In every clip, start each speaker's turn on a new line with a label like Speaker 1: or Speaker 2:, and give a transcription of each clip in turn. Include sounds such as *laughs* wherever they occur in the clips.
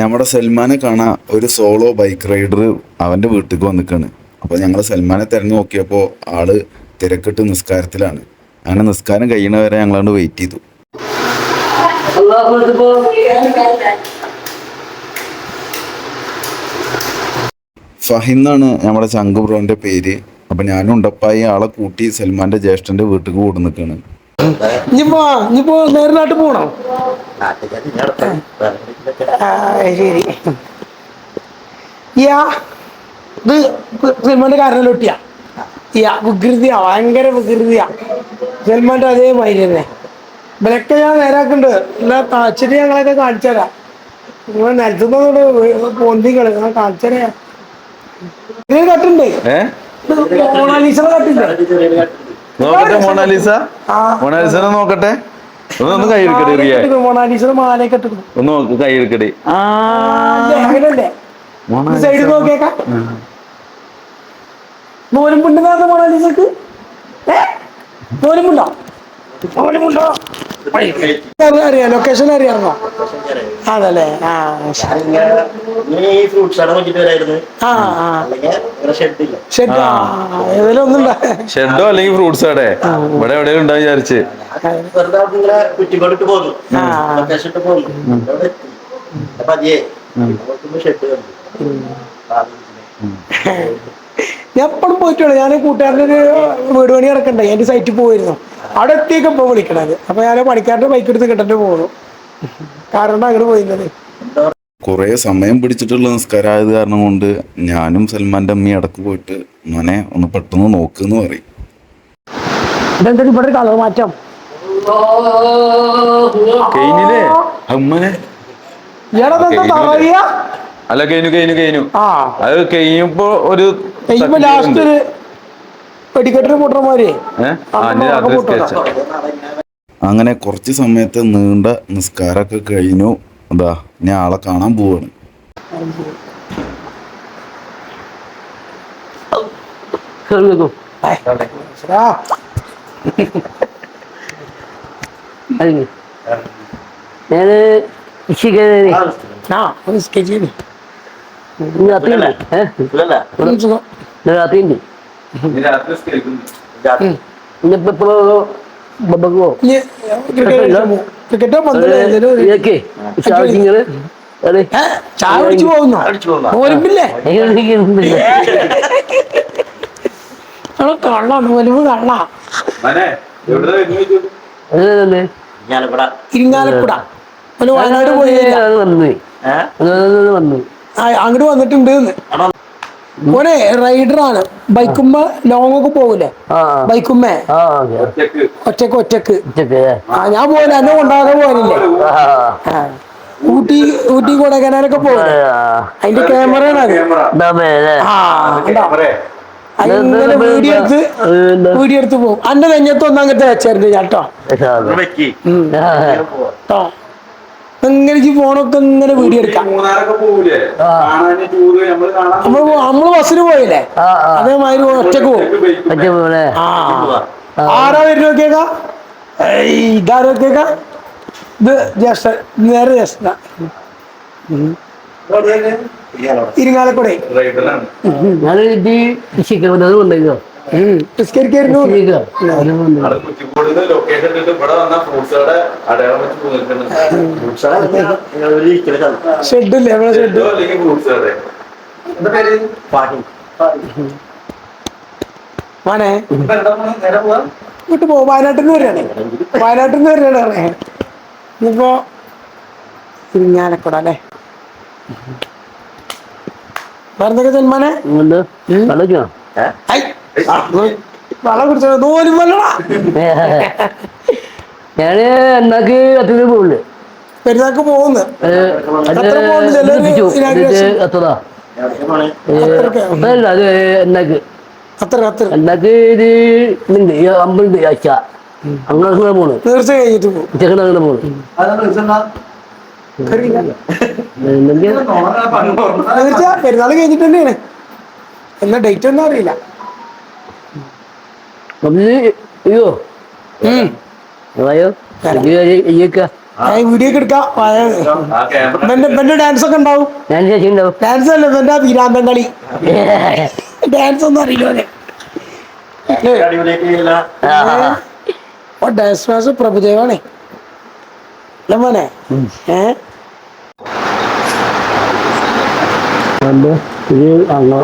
Speaker 1: നമ്മുടെ സൽമാനെ കാണാൻ ഒരു സോളോ ബൈക്ക് റൈഡർ അവന്റെ വീട്ടിലേക്ക് വന്നിക്കാണ്. അപ്പോൾ ഞങ്ങൾ സൽമാനെ തിരഞ്ഞു നോക്കിയപ്പോൾ ആൾ തിരക്കിട്ട് നിസ്കാരത്തിലാണ്. അങ്ങനെ നിസ്കാരം കഴിയണ വരെ വെയിറ്റ് ചെയ്തു. ഫഹിന്നാണ് നമ്മുടെ ചങ്ക് പേര്. അപ്പം ഞാനും ഉണ്ടപ്പായി ആളെ കൂട്ടി സൽമാന്റെ ജ്യേഷ്ഠന്റെ വീട്ടിലേക്ക് കൂടുന്നിക്കാണ്
Speaker 2: ഇനിയിപ്പോ ഇനിയിപ്പോ നേരെ നാട്ടിൽ പോണോ? ആ, ശരി. യാ ഇത് സൽമാന്റെ കാരണം ഒട്ടിയാ? യാ വികൃതിയാ ഭയങ്കര വികൃതിയാ. സൽമാന്റെ അതേ മാതിരി തന്നെ. ഇവരൊക്കെ ഞാൻ നേരാക്കുന്നുണ്ട്. എല്ലാ കാച്ചിട്ട് ഞങ്ങളൊക്കെ കാണിച്ചു തരാം നിങ്ങൾ നിലത്തുനിന്നോട് പൊന്തികൾ ഞാൻ കാണിച്ചു തരാം ഇതിന് കട്ടുണ്ട്.
Speaker 1: ഏ?
Speaker 2: കട്ടുണ്ട്.
Speaker 1: നോക്കട്ടെ മൊണാലിസ. മൊണാലിസനെ നോക്കട്ടെ. ഒന്ന് ഒന്ന് കൈ എടുക്കട്ടെ
Speaker 2: മാലയൊക്കെ ഇട്ടിട്ടുണ്ട്
Speaker 1: ഒന്ന് നോക്ക് കൈ എടുക്കട്ടെ
Speaker 2: സൈഡ് നോക്കിയേക്കാം. നൂലുമ്പുണ്ടെന്നാണ് മൊണാലിസക്ക് ഏ? നൂലുമ്പുണ്ടോ നൂലുമ്പുണ്ടോ അറിയാം ലൊക്കേഷൻ അറിയാമോ അതല്ലേ ആ
Speaker 3: ഷെഡ്
Speaker 2: ഒന്നുണ്ടോ?
Speaker 1: ഷെഡോ അല്ലെങ്കിൽ ഫ്രൂട്ട്സ് കടേ ഇവിടെ എവിടെയും ഉണ്ടാവും വിചാരിച്ച്.
Speaker 3: കുറ്റിക്കോട്ടിട്ട് പോന്നു
Speaker 2: ആ.
Speaker 3: ലൊക്കേഷൻ ഇട്ട് എത്തി. അപ്പൊ അതേ ഷെഡ് കണ്ടു.
Speaker 2: ഞാൻ എപ്പോഴും പോയിട്ടുള്ളൂ ഞാൻ കൂട്ടുകാരന്റെ ഒരു വീട് പണി കിടക്കണ്ടേ എന്റെ സൈറ്റിൽ പോയിരുന്നു അവിടെ എത്തിയൊക്കെ ഇപ്പോൾ വിളിക്കണത്. അപ്പൊ ഞാൻ പണിക്കാരുടെ ബൈക്ക് എടുത്ത് കിട്ടേണ്ടി പോകുന്നു കാരണം അങ്ങോട്ട് പോയിരുന്നത്.
Speaker 1: കുറേ സമയം പിടിച്ചിട്ടുള്ള നിസ്കാരമായത് കാരണം കൊണ്ട് ഞാനും സൽമാന്റെ അമ്മയും ഇടയ്ക്ക് പോയിട്ട് മോനെ ഒന്ന് പെട്ടെന്ന് നോക്കുന്നു പറയും.
Speaker 2: ഇവിടെ ഒരു കളർ മാറ്റം?
Speaker 1: കഴിഞ്ഞില്ലേ അമ്മനെ ഇയാളെന്താ
Speaker 2: തറവിയ
Speaker 1: അല്ല കഴിഞ്ഞു കഴിഞ്ഞു കഴിഞ്ഞു
Speaker 2: ആ.
Speaker 1: അത് കഴിഞ്ഞപ്പോ ഒരു
Speaker 2: ലാസ്റ്റ് ഒരു വെടിക്കെട്ടിന്
Speaker 1: അങ്ങനെ കുറച്ച് സമയത്ത് നീണ്ട നിസ്കാരമൊക്കെ കഴിഞ്ഞു. അതാ ഞാൻ ആളെ കാണാൻ പോവാണ്.
Speaker 4: കേൾക്കും രാത്രി. ഉണ്ട് ഇന്നിപ്പോ
Speaker 2: ക്രിക്കറ്റോ ചായ കുടിച്ചു പോകുന്നു? കള്ള ഇരിങ്ങാലക്കുട. വയനാട് പോയി.
Speaker 4: വന്നു.
Speaker 2: അങ്ങോട്ട് വന്നിട്ടുണ്ട് ഓനെ റൈഡറാണ്. ബൈക്കുമ്മ ലോങ് ഒക്കെ പോകൂലേ ബൈക്കുമ്മ? ഒറ്റയ്ക്ക്
Speaker 4: ഒറ്റയ്ക്ക്.
Speaker 2: ആ ഞാൻ പോകില്ല എന്നെ കൊണ്ടാകാൻ പോകാനില്ലേ. ഊട്ടി ഊട്ടി കൊടൈക്കനാലൊക്കെ പോകും അതിന്റെ ക്യാമറ? അതിങ്ങനെ വീഡിയോ എടുത്ത് വീഡിയോ എടുത്ത് പോകും അന്റെ നെഞ്ഞത്ത് ഒന്ന് അങ്ങനത്തെ വെച്ചായിരുന്നു കേട്ടോ
Speaker 3: ഇവിടെ വെക്കി.
Speaker 2: കേട്ടോ ഇങ്ങനെ ഈ ഫോണൊക്കെ ഇങ്ങനെ വീഡിയോ എടുക്കാം. നമ്മൾ ബസ്സിന് പോയില്ലേ? അതേമാതിരി ഒറ്റയ്ക്ക് പോകും
Speaker 4: പോലെ
Speaker 2: ആ. ആരാ ഇതാരോ കേക്കാ ഇത് ജ്യേഷ്ഠ നേരെ ജ്യേഷ്ഠ. ഇരിങ്ങാലക്കുടേ.
Speaker 4: ഞാൻ ഇത് ഇഷിക്കുന്നത് കൊണ്ടോ
Speaker 2: നിസ്കരിക്കായിരുന്നു ഷെഡില്ലേ നമ്മളെ ഷെഡ്? ഇങ്ങോട്ട് പോ. വയനാട്ടിൽ നിന്ന് വരികയാണേ. വയനാട്ടിൽ നിന്ന് വരികയാണ് പറഞ്ഞേ ഇനിയിപ്പോ ഇരിങ്ങാലക്കുട അല്ലേ? വേറെന്തൊക്കെ ഐ, വെള്ളം കുടിച്ചോ? നൂലും വെള്ളടാ
Speaker 4: ഞാൻ എന്നാക്ക് കത്തിട്ട് പോവില്ല
Speaker 2: പെരുന്നാക്ക് പോകുന്നു. പോകുന്നു
Speaker 4: അത് എന്നാക്ക് എന്നാക്ക് ഇത് ഉണ്ട് ഈ അമ്പലുണ്ട് ആഴ്ച. അങ്ങനെ അങ്ങനെ പോണ്.
Speaker 2: കഴിഞ്ഞിട്ട് പോകും.
Speaker 4: അങ്ങനെ പോണ്.
Speaker 2: പെരുന്നാൾ കഴിഞ്ഞിട്ട് തന്നെയാണ്. എന്നാ ഡേറ്റ് ഒന്നും അറിയില്ല.
Speaker 4: അയ്യോ അയ്യോ
Speaker 2: വീഡിയോ ഒക്കെ എടുക്കാം. ഡാൻസ് ഒക്കെ ഉണ്ടാവും. ഡാൻസ് അല്ല ബെന്റെ തീരാന്തം കളി. ഡാൻസ് ഒന്നും അറിയില്ല ഓ ഡാൻസ് മാസ്റ്റർ പ്രഭുദേവാണേ. അല്ല മോനെ? ഏ?
Speaker 4: ഇത് അങ്ങോ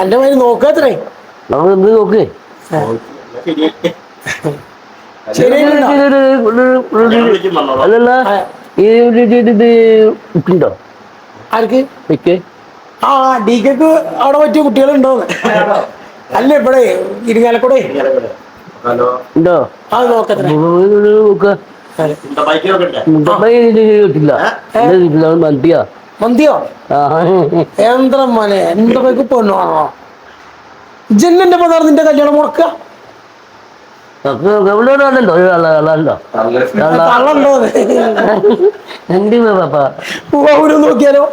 Speaker 2: എന്റെ പേര് നോക്കാത്രേ
Speaker 4: നമ്മൾ എന്ത് നോക്ക് അല്ലല്ല ഉണ്ടോ
Speaker 2: ആർക്ക്
Speaker 4: വെക്ക്
Speaker 2: ആ ഡിക്കക്ക് അവിടെ പറ്റിയ കുട്ടികളുണ്ടോ അല്ല ഇവിടെ ഇരിങ്ങാലക്കൂടെ
Speaker 4: ഉണ്ടോ
Speaker 2: അത് നോക്കത്രേ
Speaker 4: നോക്ക
Speaker 3: ബൈക്കൊക്കെ
Speaker 4: മന്തിയാ?
Speaker 2: എന്താ മോനെ എന്റെ പേക്ക് പൊന്നോ ജെന്നിന്റെ പതാർ നിന്റെ കല്യാണം മുടക്കുക. നോക്കിയാലോ?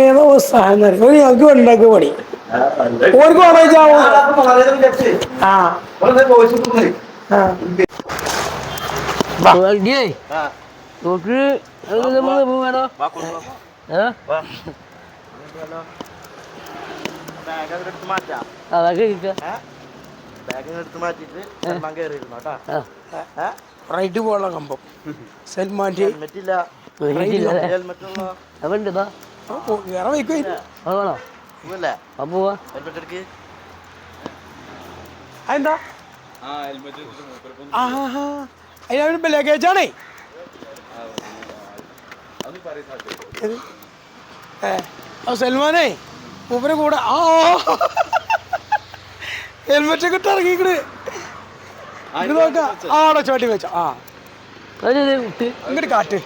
Speaker 2: ഏതോ ഒരു ഞങ്ങൾക്ക് ഉണ്ടാക്കുക പണി. ഓർക്ക് ആ.
Speaker 4: നോക്ക് വേണോ അതൊക്കെ ആ
Speaker 2: റൈറ്റ് പോകാനുള്ള കമ്പം സൽമാന്റെ
Speaker 3: ഹെൽമെറ്റ് ഇല്ല
Speaker 4: വീട്ടില്ലേ
Speaker 3: ഹെൽമെറ്റ് ഉള്ള
Speaker 4: അപ്പം ഉണ്ടതാ
Speaker 2: വേറെ വയ്ക്കോ
Speaker 4: അത് വേണോ
Speaker 3: അല്ലേ
Speaker 4: അപ്പം
Speaker 2: അതെന്താ അതിനവന് ലഗേജാണേ? ഏ, ആ സൽമാനേ മൂപ്പരെ കൂടെ. ആ ഹെൽമെറ്റ് ഒക്കെ ഇട്ട് ഇറങ്ങിക്കണ്. ഇത് നോക്ക. ആ അവിടെ ചോട്ടി വെച്ചോ. ആ. ഇങ്ങോട്ട് കാറ്റ്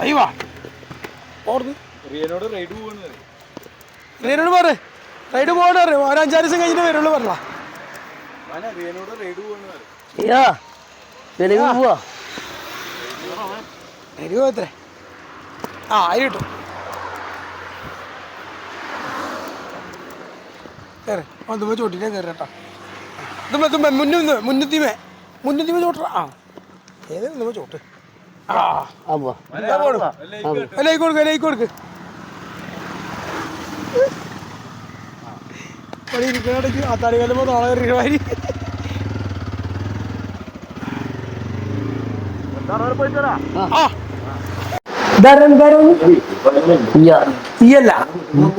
Speaker 2: അയ്യോ ഓർന്ന്. റിയനോട് പറ. റൈഡ് പോകണ ഒരു അഞ്ചാറ് ദിവസം കഴിഞ്ഞിട്ട് വരുള്ളൂ പറഞ്ഞ
Speaker 4: പോവാ.
Speaker 2: റൈഡ് പോകത്രേ ആ അതിൽ കിട്ടും. കയറി അതുമ്പോ ചോട്ടിട്ടേ കയറി കേട്ടോ. ഇതുമ്പോ ഇതുമ്പോ മുന്നിന്ന് മുന്നത്തിമേ മുന്നത്തിമേ ചോട്ട ആ ഏത് ചോട്ട്? ആ
Speaker 4: ആ പോവാ.
Speaker 2: ലൈക്ക് കൊടുക്ക് ലൈക്ക് കൊടുക്ക് പണി ഇരിക്കണടക്ക് ആത്താടി കല്ലുമ്പോ നാളെ കയറി ആ.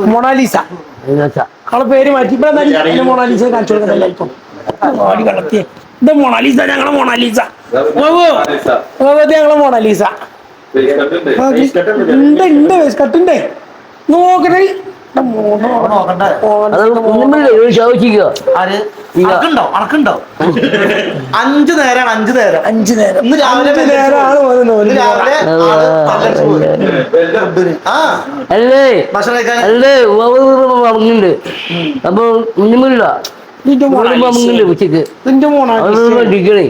Speaker 2: മൊണാലിസ. അവളെ പേര് മാറ്റി. ഇപ്പൊ എന്താ മൊണാലിസ കാണിച്ചു ഇപ്പം. കടത്തിയേ. ഇത് മൊണാലിസ ഞങ്ങളെ മൊണാലിസ. ഞങ്ങളെ മൊണാലിസ. ഉണ്ട്. ഉണ്ട്. കട്ടുണ്ട് നോക്കണേ
Speaker 3: അഞ്ചു നേരാണ് അഞ്ചു നേരം.
Speaker 2: അഞ്ചു നേരം.
Speaker 3: ഇന്ന് രാവിലെ
Speaker 4: അല്ലേ.
Speaker 3: ഭക്ഷണം
Speaker 4: അപ്പൊ ഒന്നുമില്ല ഉച്ചയ്ക്ക്. ഡിഗ്രി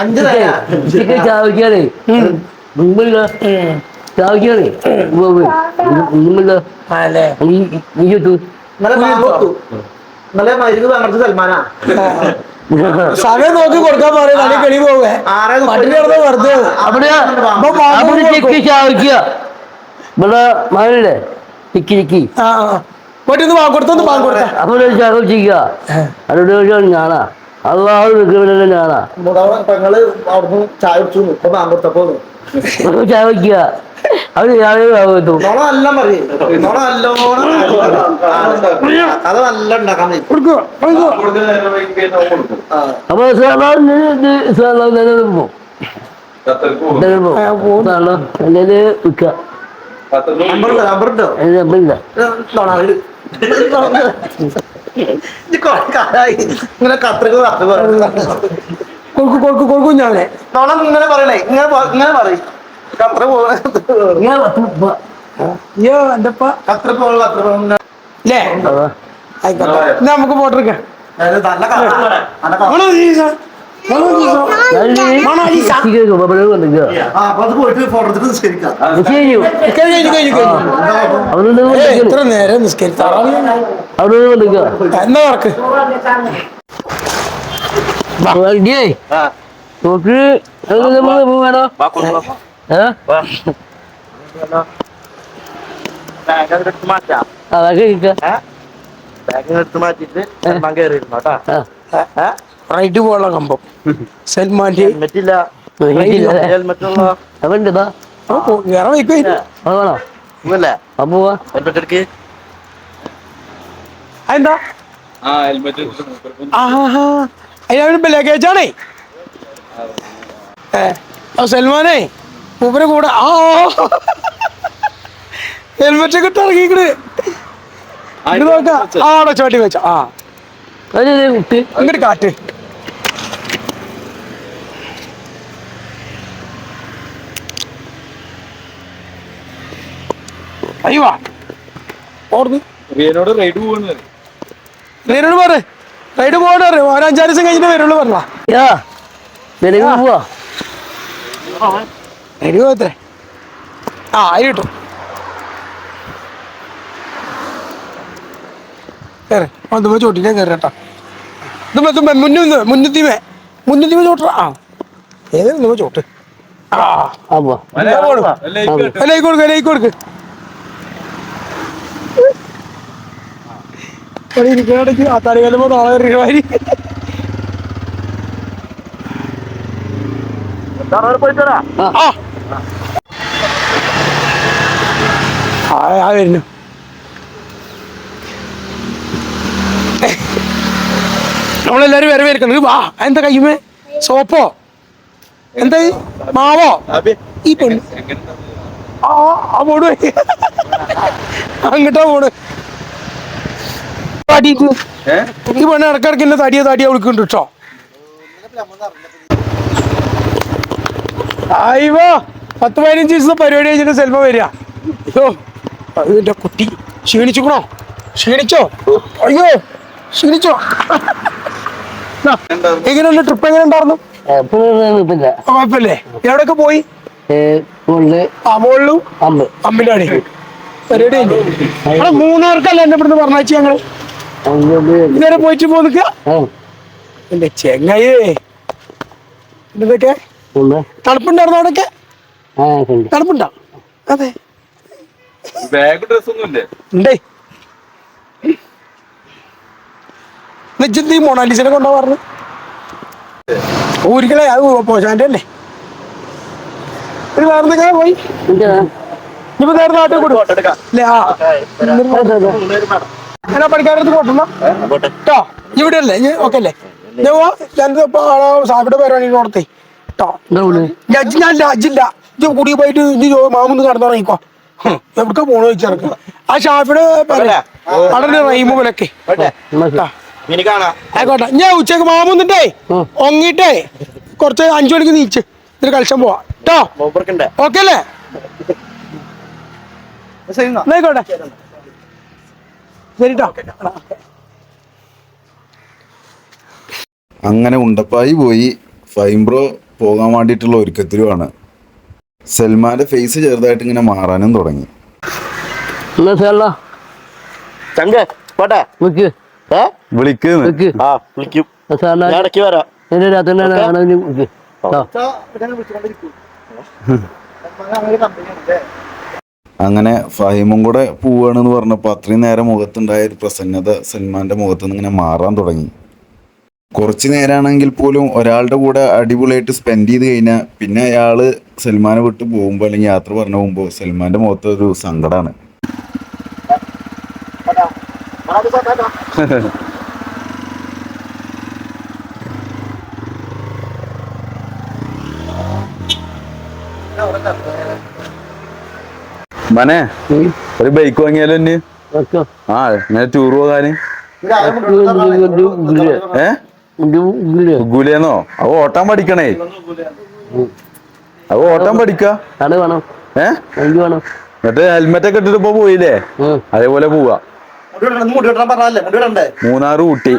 Speaker 3: അഞ്ചു നേരം.
Speaker 4: ഉച്ചയ്ക്ക് ചാവിക്കാനേ ഒന്നുമില്ല ചാവിക്കാനേ ഒന്നുമില്ല
Speaker 2: അല്ലേ
Speaker 4: നീ നീ ചുറ്റു
Speaker 3: ഇന്നലെ ബാങ്കോത്തു ഇന്നലെ മരുന്ന് പങ്കെടുത്ത സൽമാനാ
Speaker 2: സമയം നോക്കി കൊടുക്കാൻ പറയും നല്ല കളി പോവേ പട്ടിണി കിടന്ന് വെറുതെ അപ്പൊ
Speaker 4: ഇവിടെ മകനില്ലേ ചിക്കി ചിക്കി
Speaker 2: പോയിട്ടൊന്ന് ബാങ്ക് കൊടുത്തൊന്ന് ബാങ്ക് കൊടുത്ത
Speaker 4: അവിടെ ചാകം ചെയ്യുക അവിടെ ഞാനാ അള്ളാഹു നിൽക്കുന്നതല്ല ഞാനാ
Speaker 3: പെങ്ങൾ അവിടുന്ന് ചായ കുടിച്ചു ഇപ്പൊ ബാങ്കോട്ടപ്പോ
Speaker 4: ചാവിക്കുക
Speaker 2: അവർ
Speaker 3: ആ.
Speaker 4: അപ്പൊ നിലനിൽപ്പോ എന്നെ വിൽക്കുക.
Speaker 3: ഇങ്ങനെ കത്രിക കത്ത്
Speaker 2: കൊടുക്കു കൊടുക്കും കൊടുക്കും ഞാനെ
Speaker 3: നോണ ഇങ്ങനെ പറയണേ. ഇങ്ങനെ ഇങ്ങനെ പറയും.
Speaker 4: ഞാൻ പ-
Speaker 2: അയ്യോ എന്റെ അല്ലേ. ആയിക്കോട്ടെ. നമുക്ക് ഫോട്ടോ
Speaker 3: എന്താ നിസ്കരിക്കാം
Speaker 2: വർക്ക്
Speaker 4: നോക്ക്. വേണോ? അതൊക്കെ
Speaker 2: റൈറ്റ് പോകാനുള്ള കമ്പം. സൽമാന്റെ
Speaker 3: ഹെൽമെറ്റ് ഇല്ല.
Speaker 4: ഇരിക്കില്ല.
Speaker 3: ഹെൽമെറ്റ് ഉള്ള?
Speaker 4: അവൻ ഉണ്ട്, ദാ.
Speaker 2: വേറെ വൈക്ക്
Speaker 4: അത് വേണോ?
Speaker 3: ഇല്ലേ
Speaker 4: അപ്പൊ
Speaker 2: അതെന്താ ലഗേജാണേ ഏ ആ സൽമാനേ മൂപ്പരെ കൂടെ ആ ഹെൽമെറ്റ് ഒക്കെ ഇട്ട് ഇറങ്ങിക്കണ്. നോക്കാം. ആ അവിടെ ചോട്ടി വെച്ച. ആ. ഇങ്ങോട്ട് കാറ്റ് അയ്യോ ഓർന്ന്
Speaker 5: റിയനോട് റൈഡ് പോകുന്നത്
Speaker 2: നേരോട് പറ. റൈഡ് പോകണ ഒരു അഞ്ചാറ് ദിവസം കഴിഞ്ഞിട്ട് വരുള്ളൂ പറഞ്ഞാ.
Speaker 4: യാ, നിലവിൽ പോവാ.
Speaker 2: റൈഡ് പോകത്രേ ആ ആയി കിട്ടും കയറി അതുമ്പോ ചോട്ടിനെ കയറി കേട്ടോ. ഇതുമ്പോ ഇതുമ്പോ മുന്നിന്ന് മുന്നത്തിമേ മുന്നത്തിമേ ചോട്ട ആ. ഏതായിരുന്നു ചോട്ട്? ആ.
Speaker 4: ആ.
Speaker 2: ലൈക്ക് കൊടുക്ക ലൈക്ക് കൊടുക്ക്. ഇരിക്കണടക്ക് ആ തലകാലം നാളെ
Speaker 3: വരാം
Speaker 2: ആ ആ വരുന്നു നമ്മളെല്ലാരും വരെ വരക്കുന്നത് വാ എന്താ കയ്യുമേ സോപ്പോ എന്താ? മാവോ ഈ പെണ്ണ് ആ ആ പോട് അങ്ങോട്ടാ പോണ് തടിയിട്ട് ഈ പെണ്ണ് ഇടക്കിടക്ക് എന്നെ തടിയ തടിയ വിളിക്കുന്നുണ്ട് കേട്ടോ അയ്യോ പത്ത് പതിനഞ്ച് ദിവസത്തെ പരിപാടി കഴിഞ്ഞിട്ട് സെൽഫ വരിക. അയ്യോ അതിന്റെ കുട്ടി. ക്ഷീണിച്ചുക്കണോ? ക്ഷീണിച്ചോ? അയ്യോ ക്ഷീണിച്ചോ? എങ്ങനെയുണ്ട്? ട്രിപ്പ് എങ്ങനെ ഉണ്ടായിരുന്നു. കുഴപ്പമില്ലേ? എവിടെയൊക്കെ പോയി?
Speaker 4: അമ്മോളിലും കൊണ്ട്
Speaker 2: ആ മുകളിലും
Speaker 4: അമ്പ്.
Speaker 2: അമ്മിലാടി പരിപാടി മൂന്നാർക്കല്ല എന്നെ ഇവിടുന്ന് പറഞ്ഞാച്ചു
Speaker 4: ഞങ്ങൾ?
Speaker 2: ഇതുവരെ പോയിട്ട് പോന്നിക്ക
Speaker 4: ആ,
Speaker 2: എന്റെ ചെങ്ങായേ
Speaker 4: എന്തൊക്കെ.
Speaker 2: തണുപ്പുണ്ടായിരുന്നു
Speaker 4: ഉണ്ട്.
Speaker 2: തണുപ്പുണ്ടോ? അതെ.
Speaker 5: ബാഗ് ഡ്രസ് ഒന്നും ഇല്ലേ?
Speaker 2: ഉണ്ടേ. ഈ മൊണാലിസിനെ കൊണ്ടാ പറഞ്ഞു. ഒരിക്കലേ അത് പോശാന്റെ അല്ലേ? ഒരു വേറെ എന്തെങ്കിലും പോയി. ഇനിയിപ്പോ നേരെ നാട്ടിൽ കൊടുക്കും അല്ലേ ആ. കൊണ്ടുവന്ന
Speaker 3: പോട്ടെ.
Speaker 2: കേട്ടോ ഇവിടെ അല്ലേ ഓക്കെ അല്ലേ? ഞാൻ പോവാ ഞാൻ ഇപ്പൊ സാബിയുടെ പരിപാടി നടത്തി. കേട്ടോ
Speaker 4: ഇതാ ഉള്ളു.
Speaker 2: ജഡ്ജ് ഞാൻ ജഡ്ജില്ല ഇത് കൂടി പോയിട്ട് ഇത് മാമൊന്ന് കടന്നുറങ്ങിക്കോ എവിടക്ക പോണോ ചോദിച്ചിറക്കുക ആ ഷാഫിയുടെ അവിടെ റൈമു പോലൊക്കെ
Speaker 3: പോട്ടെ. ഇനി കാണാം.
Speaker 2: ആയിക്കോട്ടെ. ഞാൻ ഉച്ചയ്ക്ക് മാമൊന്നിട്ടേ. ഒങ്ങിട്ടേ കുറച്ച് അഞ്ചു മണിക്ക് നീച്ച്. ഇതിന് കളിച്ചാൻ പോവാ. കേട്ടോ ഓക്കെ അല്ലേ? ആയിക്കോട്ടെ. ശരി
Speaker 1: അങ്ങനെ ഉണ്ടപ്പായി പോയി. ഫൈംബ്രോ പോകാൻ വേണ്ടിയിട്ടുള്ള ഒരുക്കത്തിലുമാണ്. സൽമാന്റെ ഫേസ് ചെറുതായിട്ട് ഇങ്ങനെ മാറാനും തുടങ്ങി.
Speaker 3: വിളിക്കും.
Speaker 1: അങ്ങനെ ഫഹിമും കൂടെ പോവുകയാണെന്ന് പറഞ്ഞപ്പോൾ അത്രയും നേരം മുഖത്തുണ്ടായ ഒരു പ്രസന്നത സൽമാന്റെ മുഖത്ത് നിന്ന് ഇങ്ങനെ മാറാൻ തുടങ്ങി. കുറച്ച് നേരമാണെങ്കിൽ പോലും ഒരാളുടെ കൂടെ അടിപൊളിയായിട്ട് സ്പെൻഡ് ചെയ്ത് കഴിഞ്ഞാൽ പിന്നെ അയാൾ സൽമാനെ വിട്ട് പോകുമ്പോൾ അല്ലെങ്കിൽ യാത്ര പറഞ്ഞു പോകുമ്പോൾ സൽമാന്റെ മുഖത്ത് ഒരു സങ്കടമാണ് *laughs* മനെ ഒരു ബൈക്ക് വാങ്ങിയാലോ ഇനി?
Speaker 4: ഓക്കെ
Speaker 1: ആ ഇങ്ങനെ ടൂർ പോകാന്. ഗുലിയെന്നോ ഗുലേന്നോ അവ ഓട്ടാൻ പഠിക്കണേ. അവ ഓട്ടാൻ പഠിക്ക. എന്നിട്ട് ഹെൽമെറ്റ് ഒക്കെ ഇട്ടിട്ട് ഇപ്പൊ പോയില്ലേ? അതേപോലെ പോവാ.
Speaker 3: മുടി വെട്ടണം മുടി വെട്ടാൻ പറഞ്ഞല്ലേ മുടി വെട്ടണ്ടേ
Speaker 5: മൂന്നാറ് ഊട്ടി.